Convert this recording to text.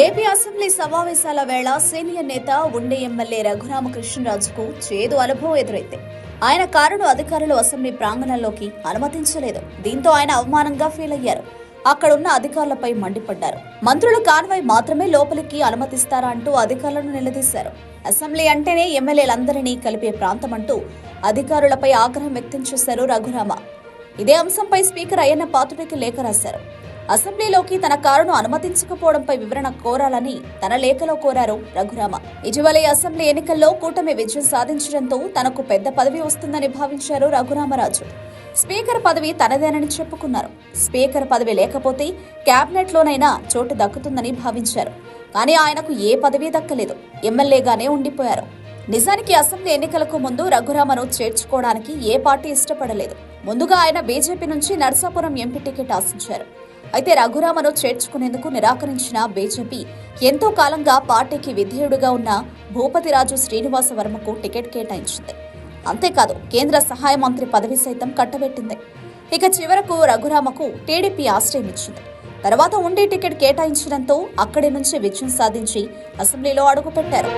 AP assembly సమావేశాల వేళ senior నేత ఉండే ఎమ్మెల్యే రఘురామకృష్ణరాజుకు చేదు అనుభవం ఎదురైతే. ఆయన కారును అధికారులు అసెంబ్లీ ప్రాంగణంలోకి అనుమతించలేదు. దీంతో ఆయన అవమానంగా ఫీల్ అయ్యారు. అక్కడున్న అధికారులపై మండిపడ్డారు. మంత్రుల కాన్వాయ్ మాత్రమే లోపలికి అనుమతిస్తారా అంటూ అధికారులను నిలదీశారు. అసెంబ్లీ అంటేనే ఎమ్మెల్యేలందరినీ కలిపే ప్రాంతం అంటూ అధికారులపై ఆగ్రహం వ్యక్తం చేశారు రఘురామ. ఇదే అంశంపై స్పీకర్ అయ్యన్న పాత్రుడికి లేఖ రాశారు. అసెంబ్లీలోకి తన కారును అనుమతించకపోవడంపై వివరణ కోరాలని తన లేఖలో కోరారు రఘురామ. ఇటీవలే అసెంబ్లీ ఎన్నికల్లో కూటమి విజయం సాధించడంతో తనకు పెద్ద పదవి వస్తుందని భావించారు రఘురామరాజు. స్పీకర్ పదవి తనదేనని చెప్పుకున్నారు. స్పీకర్ పదవి లేకపోతే క్యాబినెట్లోనైనా చోటు దక్కుతుందని భావించారు. కానీ ఆయనకు ఏ పదవి దక్కలేదు. ఎమ్మెల్యేగానే ఉండిపోయారు. నిజానికి అసెంబ్లీ ఎన్నికలకు ముందు రఘురామను చేర్చుకోవడానికి ఏ పార్టీ ఇష్టపడలేదు. ముందుగా ఆయన బీజేపీ నుంచి నరసాపురం ఎంపీ టికెట్ ఆశించారు. అయితే రఘురామను చేర్చుకునేందుకు నిరాకరించిన బీజేపీ ఎంతో కాలంగా పార్టీకి విధేయుడుగా ఉన్న భూపతిరాజు శ్రీనివాస వర్మకు టికెట్ కేటాయించింది. అంతేకాదు కేంద్ర సహాయ మంత్రి పదవి సైతం కట్టబెట్టింది. ఇక చివరకు రఘురామకు టీడీపీ ఆశ్రయం ఇచ్చింది. తర్వాత ఉండే టికెట్ కేటాయించడంతో అక్కడి నుంచి విజయం సాధించి అసెంబ్లీలో అడుగుపెట్టారు.